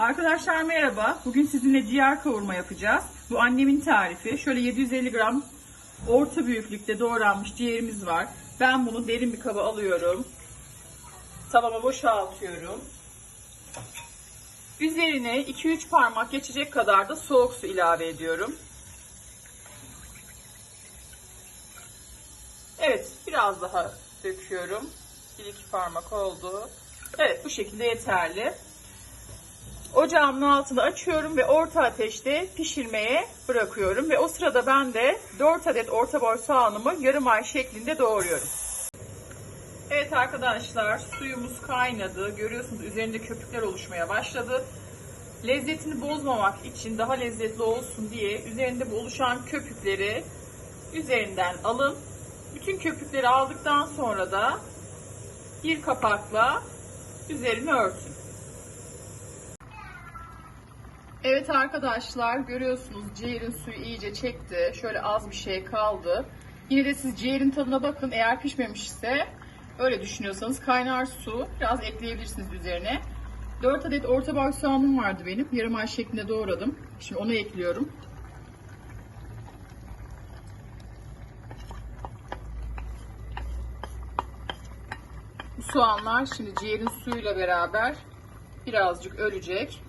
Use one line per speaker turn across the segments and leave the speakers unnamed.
Arkadaşlar merhaba. Bugün sizinle ciğer kavurma yapacağız. Bu annemin tarifi. Şöyle 750 gram orta büyüklükte doğranmış ciğerimiz var. Ben bunu derin bir kaba alıyorum. Tavama boşaltıyorum. Üzerine 2-3 parmak geçecek kadar da soğuk su ilave ediyorum. Evet, biraz daha döküyorum. 1-2 parmak oldu. Evet, bu şekilde yeterli. Ocağımın altını açıyorum ve orta ateşte pişirmeye bırakıyorum. Ve o sırada ben de 4 adet orta boy soğanımı yarım ay şeklinde doğruyorum. Evet arkadaşlar suyumuz kaynadı. Görüyorsunuz üzerinde köpükler oluşmaya başladı. Lezzetini bozmamak için daha lezzetli olsun diye üzerinde bu oluşan köpükleri üzerinden alın. Bütün köpükleri aldıktan sonra da bir kapakla üzerini örtün. Evet arkadaşlar görüyorsunuz ciğerin suyu iyice çekti. Şöyle az bir şey kaldı. Yine de siz ciğerin tadına bakın. Eğer pişmemişse öyle düşünüyorsanız kaynar su biraz ekleyebilirsiniz üzerine. 4 adet orta boy soğanım vardı benim. Yarım ay şeklinde doğradım. Şimdi onu ekliyorum. Bu soğanlar şimdi ciğerin suyuyla beraber birazcık ölecek.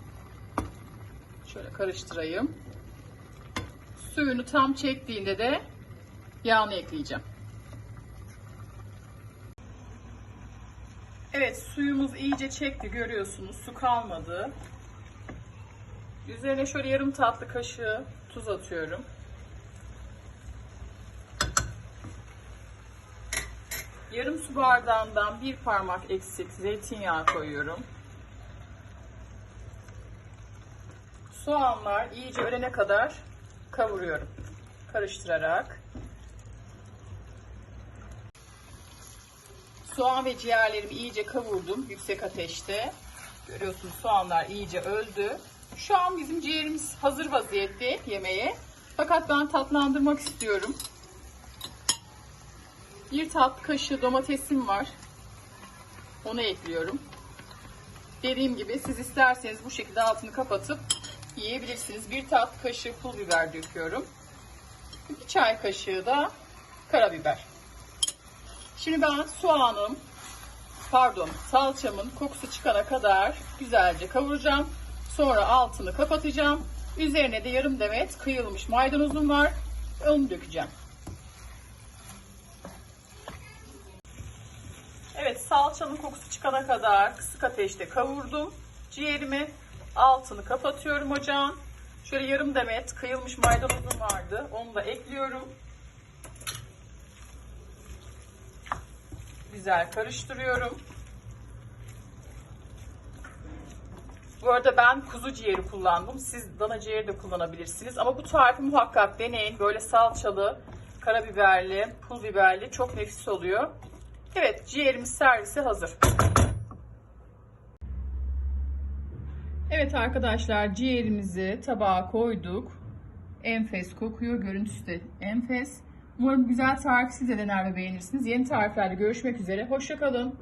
Şöyle karıştırayım. Suyunu tam çektiğinde de yağını ekleyeceğim. Evet suyumuz iyice çekti görüyorsunuz. Su kalmadı. Üzerine şöyle yarım tatlı kaşığı tuz atıyorum. Yarım su bardağından bir parmak eksik zeytinyağı koyuyorum. Soğanlar iyice ölene kadar kavuruyorum. Karıştırarak. Soğan ve ciğerlerimi iyice kavurdum yüksek ateşte. Görüyorsunuz soğanlar iyice öldü. Şu an bizim ciğerimiz hazır vaziyette yemeğe. Fakat ben tatlandırmak istiyorum. Bir tatlı kaşığı domatesim var. Onu ekliyorum. Dediğim gibi siz isterseniz bu şekilde altını kapatıp yiyebilirsiniz. Bir tatlı kaşığı pul biber döküyorum. Bir çay kaşığı da karabiber. Şimdi ben soğanım, pardon salçamın kokusu çıkana kadar güzelce kavuracağım. Sonra altını kapatacağım. Üzerine de yarım demet kıyılmış maydanozum var. Onu dökeceğim. Evet salçanın kokusu çıkana kadar kısık ateşte kavurdum. Ciğerimi altını kapatıyorum ocağın. Şöyle yarım demet kıyılmış maydanozum vardı. Onu da ekliyorum. Güzel karıştırıyorum. Bu arada ben kuzu ciğeri kullandım. Siz dana ciğeri de kullanabilirsiniz. Ama bu tarifi muhakkak deneyin. Böyle salçalı, karabiberli, pul biberli çok nefis oluyor. Evet ciğerimiz servise hazır. Evet arkadaşlar ciğerimizi tabağa koyduk. Enfes kokuyor. Görüntüsü de enfes. Umarım güzel tarif siz de dener ve beğenirsiniz. Yeni tariflerde görüşmek üzere. Hoşçakalın.